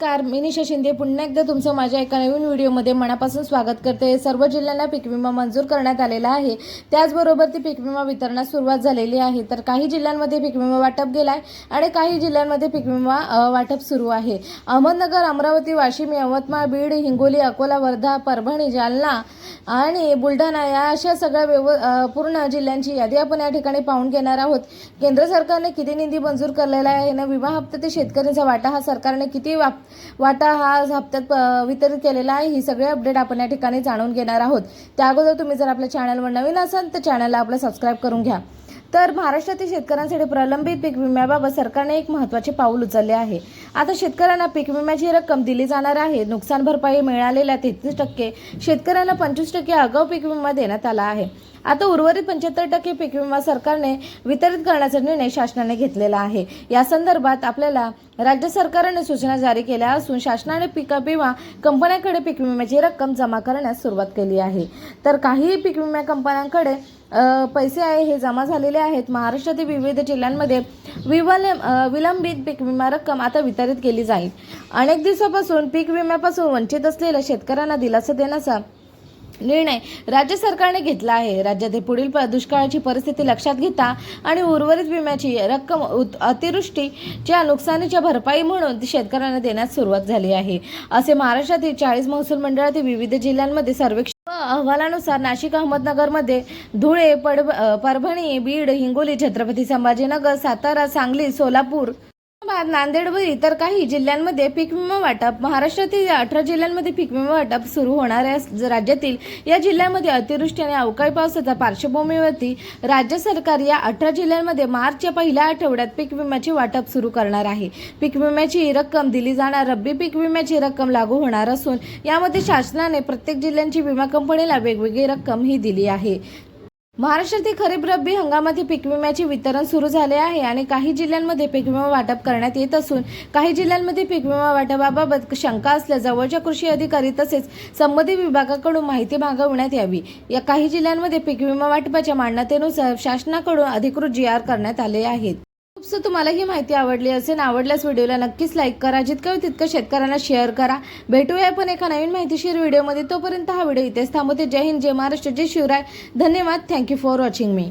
नमस्कार मी निशा शिंदे. पुन्हा एकदा तुमचं माझ्या एका नवीन व्हिडिओमध्ये मनापासून स्वागत करते. सर्व जिल्ह्यांना पीक विमा मंजूर करण्यात आलेला आहे. त्याचबरोबर ती पीक विमा वितरणास सुरुवात झालेली आहे. तर काही जिल्ह्यांमध्ये पीक विमा वाटप गेला आहे आणि काही जिल्ह्यांमध्ये पीक विमा वाटप सुरू आहे. अहमदनगर अमरावती वाशिम यवतमाळ बीड हिंगोली अकोला वर्धा परभणी जालना आणि बुलढाणा या अशा सगळ्या व्यव पूर्ण जिल्ह्यांची यादी आपण या ठिकाणी पाहून घेणार आहोत. केंद्र सरकारने किती निधी मंजूर केलेला आहे? ना विमा हप्ता ते शेतकऱ्यांचा वाटा हा सरकारने किती वा वाटा हा हप्त्यात वितरित केलेला आहे? ही सगळे अपडेट आपण या ठिकाणी जाणून घेणार आहोत. त्या अगोदर तुम्ही जर आपल्या चॅनलवर नवीन असाल तर चॅनलला आपलं सबस्क्राईब करून घ्या. तर महाराष्ट्रातील शेतकऱ्यांसाठी प्रलंबित पीक विम्याबाबत सरकारने एक महत्त्वाचे पाऊल उचलले आहे. आता शेतकऱ्यांना पीक विम्याची रक्कम दिली जाणार आहे. नुकसान भरपाई मिळालेल्या तेहतीस टक्के शेतकऱ्यांना पंचवीस टक्के आगाऊ पीक विमा देण्यात आला आहे. आता उर्वरित पंच्याहत्तर टक्के पीक विमा सरकारने वितरित करण्याचा निर्णय शासनाने घेतलेला आहे. या संदर्भात आपल्याला राज्य सरकारने सूचना जारी केल्या असून शासनाने पीक विमा कंपन्यांकडे पीक विम्याची रक्कम जमा करण्यास सुरुवात केली आहे. तर काही पीक विमा कंपन्यांकडे पैसे आहे हे जमा झालेले आहेत. महाराष्ट्रातील विविध जिल्ह्यांमध्ये विवल विलंबित पीक विमा रक्कम आता वितरित केली जाईल. अनेक दिवसापासून पीक विम्यापासून वंचित असलेल्या शेतकऱ्यांना दिलासा देण्याचा निर्णय राज्य सरकारने घेतला आहे. राज्यातील पुढील प- दुष्काळाची परिस्थिती लक्षात घेता आणि उर्वरित विम्याची रक्कम उत- अतिवृष्टीच्या नुकसानीच्या भरपाई म्हणून ती शेतकऱ्यांना देण्यास सुरुवात झाली आहे. असे महाराष्ट्रातील चाळीस महसूल मंडळातील विविध जिल्ह्यांमध्ये सर्वेक्षण अहवालानुसार नाशिक अहमदनगरमध्ये धुळे पड परभणी बीड हिंगोली छत्रपती संभाजीनगर सातारा सांगली सोलापूर उस्मानाबाद, नांदेड व इतर काही जिल्ह्यांमध्ये पीक विमा वाटप महाराष्ट्रातील अठरा जिल्ह्यांमध्ये पीक विमा वाटप सुरू होणार ज- राज्यातील या जिल्ह्यांमध्ये अतिवृष्टी आणि अवकाळी पावसाच्या पार्श्वभूमीवरती राज्य सरकार या अठरा जिल्ह्यांमध्ये मार्चच्या पहिल्या आठवड्यात पीक विम्याचे वाटप सुरू करणार आहे. पीक विम्याची रक्कम दिली जाणार रब्बी पीक विम्याची रक्कम लागू होणार असून यामध्ये शासनाने प्रत्येक जिल्ह्यांची विमा कंपनीला वेगवेगळी रक्कम ही दिली आहे. महाराष्ट्रातील खरीप रब्बी हंगामातील पीक विम्याचे वितरण सुरू झाले आहे आणि काही जिल्ह्यांमध्ये पीक विमा वाटप करण्यात येत असून काही जिल्ह्यांमध्ये पीक विमा वाटपाबाबत शंका असल्या जवळच्या कृषी अधिकारी तसेच संबंधित विभागाकडून माहिती मागवण्यात यावी. या काही जिल्ह्यांमध्ये पीक विमा वाटपाच्या मान्यतेनुसार शासनाकडून अधिकृत जी आर करण्यात आले आहेत. खूपसं तुम्हाला ही माहिती आवडली असेल आवडल्यास व्हिडिओला नक्कीच लाईक करा. जितकं होईल तितकं शेतकऱ्यांना शेअर करा. भेटूया पण एका नवीन माहितीशीर व्हिडिओमध्ये. तोपर्यंत हा व्हिडिओ इथेच थांबवते. जय हिंद जय महाराष्ट्र जय शिवराय. धन्यवाद. Thank you for watching me